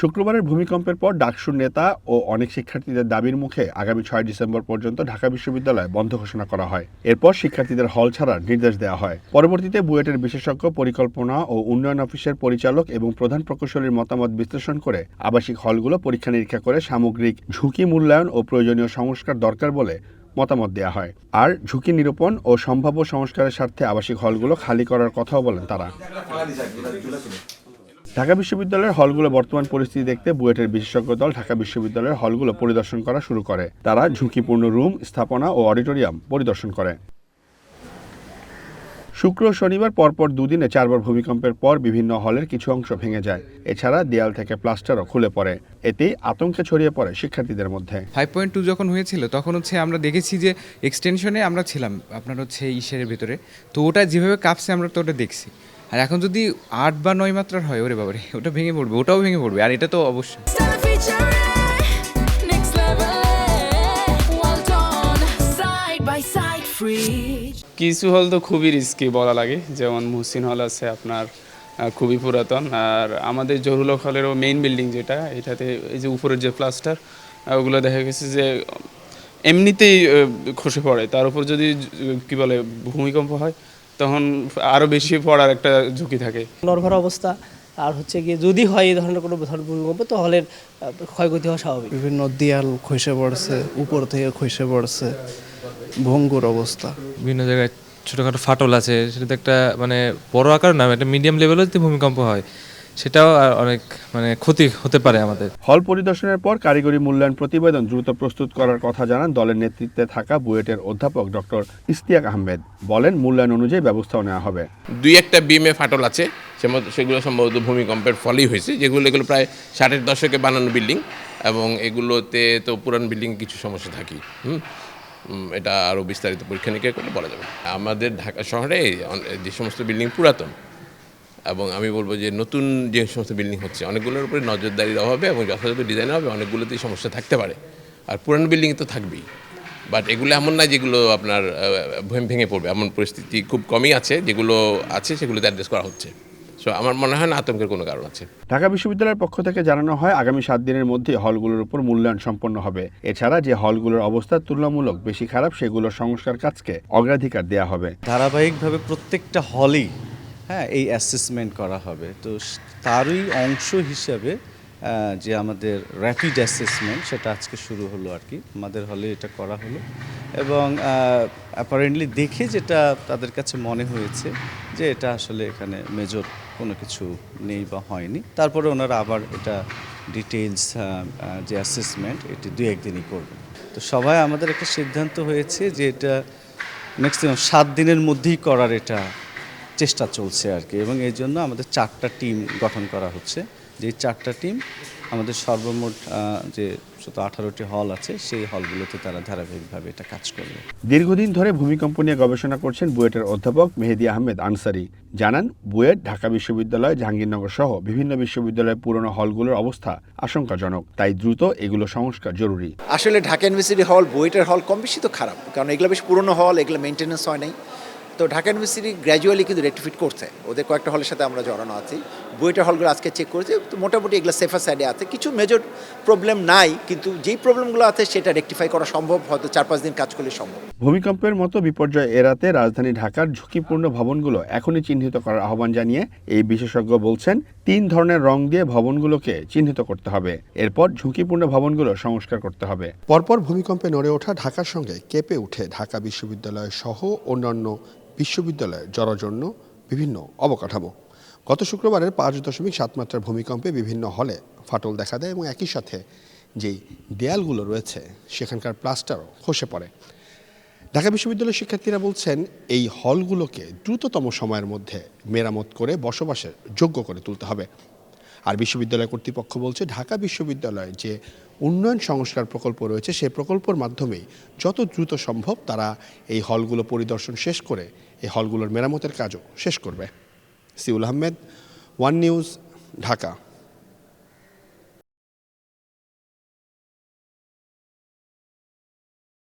শুক্রবারের ভূমিকম্পের পর ডাকসুর নেতা ও অনেক শিক্ষার্থীদের দাবির মুখে আগামী ছয় ডিসেম্বর পর্যন্ত ঢাকা বিশ্ববিদ্যালয় বন্ধ ঘোষণা করা হয়। এরপর শিক্ষার্থীদের হল ছাড়ার নির্দেশ দেওয়া হয়। পরবর্তীতে বুয়েটের বিশেষজ্ঞ, পরিকল্পনা ও উন্নয়ন অফিসের পরিচালক এবং প্রধান প্রকৌশলীর মতামত বিশ্লেষণ করে আবাসিক হলগুলো পরীক্ষা নিরীক্ষা করে সামগ্রিক ঝুঁকি মূল্যায়ন ও প্রয়োজনীয় সংস্কার দরকার বলে মতামত দেওয়া হয়। আর ঝুঁকি নিরূপণ ও সম্ভাব্য সংস্কারের স্বার্থে আবাসিক হলগুলো খালি করার কথাও বলেন তারা। ঢাকা বিশ্ববিদ্যালয়ের হলগুলো বর্তমান পরিস্থিতি দেখতে বুয়েটের বিশেষজ্ঞ দল ঢাকা বিশ্ববিদ্যালয়ের হলগুলো পরিদর্শন করা শুরু করে। তারা ঝুঁকিপূর্ণ রুম, স্থাপনা ও অডিটোরিয়াম পরিদর্শন করে। শুক্র শনিবার পরপর দুদিনে চারবার ভূমিকম্পের পর বিভিন্ন হলের কিছু অংশ ভেঙে যায়। এছাড়া দেয়াল থেকে প্লাস্টারও খুলে পড়ে। এতেই আতঙ্কে ছড়িয়ে পড়ে শিক্ষার্থীদের মধ্যে। ফাইভ পয়েন্ট টু যখন হয়েছিল, তখন হচ্ছে আমরা দেখেছি যে এক্সটেনশনে আমরা ছিলাম, আপনার হচ্ছে ইসের ভিতরে। তো ওটা যেভাবে কাঁপছে, আমরা তো ওটা দেখছি। আর এখন যদি আট বা নয় মাত্রার হয় ওরে বাবারে ওটা ভেঙে পড়বে ওটাও ভেঙে পড়বে আর এটা তো অবশ্যই. কিছু হল তো খুবই রিস্কি বলা লাগে যেমন মুহসিন হল আছে আপনার খুবই পুরাতন আর আমাদের জহুরুল হক হলেরও মেইন বিল্ডিং যেটা এটাতে এই যে উপরের যে প্লাস্টার ওগুলো দেখা গেছে যে এমনিতেই খসে পড়ে তার উপর যদি কি বলে ভূমিকম্প হয় তখন আরও বেশি পড়ার একটা ঝুঁকি থাকে। নরভর অবস্থা আর হচ্ছে গিয়ে যদি হয় এই ধরনের কোনো ধরনের ভূমিকম্প তো হলের ক্ষয়ক্ষতি হওয়া স্বাভাবিক। বিভিন্ন দেয়াল খসে পড়ছে উপর থেকে খসে পড়ছে ভঙ্গুর অবস্থা। বিভিন্ন জায়গায় ছোটোখাটো ফাটল আছে সেটাতে একটা মানে বড় আকার না একটা মিডিয়াম লেভেলের যদি ভূমিকম্প হয় সেটাও অনেক মানে ক্ষতি হতে পারে আমাদের। হল পরিদর্শনের পর কারিগরি মূল্যায়ন প্রতিবেদন দ্রুত প্রস্তুত করার কথা জানান দলের নেতৃত্বে থাকা বুয়েটের অধ্যাপক ডক্টর ইস্তিয়াক আহমেদ। বলেন মূল্যায়ন অনুযায়ী ব্যবস্থাও নেওয়া হবে। দুই একটা বিমে ফাটল আছে সেগুলো সম্ভবত ভূমিকম্পের ফলেই হয়েছে। যেগুলো এগুলো প্রায় ষাটের দশকে বানানো বিল্ডিং এবং এগুলোতে তো পুরান বিল্ডিং কিছু সমস্যা থাকি হুম? এটা আরও বিস্তারিত পরীক্ষা নিরীক্ষা করে বলা যাবে। আমাদের ঢাকা শহরে যে সমস্ত বিল্ডিং পুরাতন এবং আমি বলব যে নতুন যে সমস্ত বিল্ডিং হচ্ছে অনেকগুলোর উপরে নজরদারির অভাবে এবং যথাযথ ডিজাইনের অভাবে অনেকগুলোতেই সমস্যা থাকতে পারে। আর পুরান বিল্ডিং তো থাকবেই। বাট এগুলো এমন না যেগুলো আপনার ভেঙে পড়বে। এমন পরিস্থিতি খুব কমই আছে যেগুলো আছে সেগুলোতে অ্যাড্রেস করা হচ্ছে। সো আমার মনে হয় না আতঙ্কের কোনো কারণ আছে। ঢাকা বিশ্ববিদ্যালয়ের পক্ষ থেকে জানানো হয় আগামী সাত দিনের মধ্যে হলগুলোর উপর মূল্যায়ন সম্পন্ন হবে। এছাড়া যে হলগুলোর অবস্থা তুলনামূলক বেশি খারাপ সেগুলোর সংস্কার কাজকে অগ্রাধিকার দেওয়া হবে। ধারাবাহিকভাবে প্রত্যেকটা হলেই হ্যাঁ এই অ্যাসেসমেন্ট করা হবে। তো তারই অংশ হিসাবে যে আমাদের র্যাপিড অ্যাসেসমেন্ট সেটা আজকে শুরু হলো আর কি। আমাদের হলে এটা করা হলো। এবং অ্যাপারেন্টলি দেখে যেটা তাদের কাছে মনে হয়েছে যে এটা আসলে এখানে মেজর কোনো কিছু নেই বা হয়নি। তারপরে ওনারা আবার এটা ডিটেলস যে অ্যাসেসমেন্ট এটি দু একদিনই করবেন তো সবাই আমাদের একটা সিদ্ধান্ত হয়েছে যে এটা ম্যাক্সিমাম সাত দিনের মধ্যেই করার এটা চেষ্টা চলছে আর কি। এবং এই জন্য আমাদের চারটা টিম গঠন করা হচ্ছে। যে চারটা টিম আমাদের সর্বমোট যে শত আঠারোটি হল আছে সেই হলগুলোতে তারা ধারাবাহিকভাবে এটা কাজ করবে। দীর্ঘদিন ধরে ভূমিকম্প নিয়ে গবেষণা করছেন বুয়েটের অধ্যাপক মেহেদি আহমেদ আনসারি। জানান বুয়েট ঢাকা বিশ্ববিদ্যালয় জাহাঙ্গীরনগর সহ বিভিন্ন বিশ্ববিদ্যালয়ের পুরনো হলগুলোর অবস্থা আশঙ্কাজনক। তাই দ্রুত এগুলো সংস্কার জরুরি। আসলে ঢাকা ইউনিভার্সিটি হল বুয়েটের হল কম বেশি তো খারাপ কারণ এগুলো বেশ পুরনো হল এগুলো মেনটেন্যান্স হয় নাই। তো ঢাকা ইউনিভার্সিটি গ্র্যাজুয়ালি কিন্তু রেক্টিফিট করছে। ওদের কয়েকটা হলের সাথে আমরা জড়ানো আছি। বুয়েটের হলগুলো আজকে চেক করেছি। তো মোটামুটি এগুলো সেফার সাইডে আছে। কিছু মেজর প্রবলেম নাই কিন্তু যেই প্রবলেমগুলো আছে সেটা রেকটিফাই করা সম্ভব হয়তো চার পাঁচ দিন কাজ করলে সম্ভব। ভূমিকম্পের মতো বিপর্যয় এড়াতে রাজধানী ঢাকার ঝুঁকিপূর্ণ ভবনগুলো এখনই চিহ্নিত করার আহ্বান জানিয়ে এই বিশেষজ্ঞ বলছেন তিন ধরনের রং দিয়ে ভবনগুলোকে চিহ্নিত করতে হবে। এরপর ঝুঁকিপূর্ণ ভবনগুলো সংস্কার করতে হবে। পরপর ভূমিকম্পে নড়ে ওঠা ঢাকার সঙ্গে কেঁপে উঠে ঢাকা বিশ্ববিদ্যালয় সহ অন্যান্য বিশ্ববিদ্যালয়ের জরাজন্য বিভিন্ন অবকাঠামো। গত শুক্রবারের পাঁচ দশমিক সাত মাত্রার ভূমিকম্পে বিভিন্ন হলে ফাটল দেখা দেয় এবং একই সাথে যেই দেয়ালগুলো রয়েছে, সেখানকার প্লাস্টারও খসে পড়ে। ঢাকা বিশ্ববিদ্যালয়ের শিক্ষার্থীরা বলছেন, এই হলগুলোকে দ্রুততম সময়ের মধ্যে মেরামত করে বসবাসের যোগ্য করে তুলতে হবে। আর বিশ্ববিদ্যালয় কর্তৃপক্ষ বলছে, ঢাকা বিশ্ববিদ্যালয়ে যে উন্নয়ন সংস্কার প্রকল্প রয়েছে সেই প্রকল্পর মাধ্যমেই যত দ্রুত সম্ভব তারা এই হলগুলো পরিদর্শন শেষ করে, এই হলগুলোর মেরামতের কাজও শেষ করবে। Siul Ahmed, one news, Dhaka.